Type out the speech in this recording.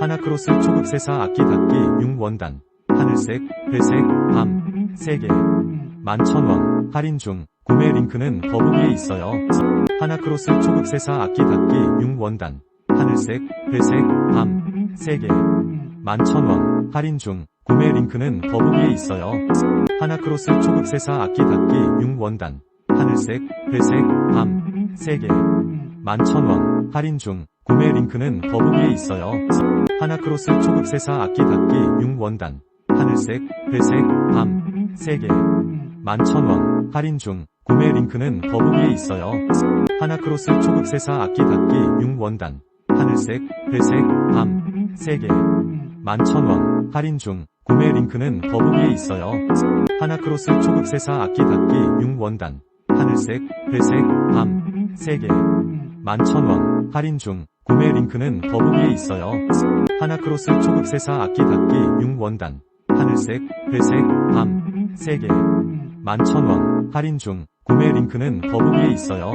하나크로스 초급 세사 악기 닫기 6원단 하늘색, 회색, 밤 3개 11,000원 할인 중 구매 링크는 더보기에 있어요. 하나크로스 초급 세사 악기 닫기 6원단 하늘색, 회색, 밤 3개 11,000원 할인 중 구매 링크는 더보기에 있어요. 하나크로스 초급 세사 악기 닫기 6원단 하늘색, 회색, 밤 3개 11,000원 할인 중 구매 링크는 더보기에 있어요. 하나크로스 초급 세사 악기 닫기 6원단 하늘색, 회색, 밤 3개 11,000원 할인 중 구매 링크는 더보기에 있어요. 하나크로스 초급 세사 악기 닫기 6원단 하늘색, 회색, 밤 3개 11,000원 할인 중 구매 링크는 더보기에 있어요. 하나크로스 초급 세사 악기 닫기 6원단 하늘색, 회색, 밤 3개 11,000원. 할인 중. 구매 링크는 더보기에 있어요. 하나크로스 초급 세사 악기 닫기 6원단. 하늘색, 회색, 밤. 3개 11,000원. 할인 중. 구매 링크는 더보기에 있어요.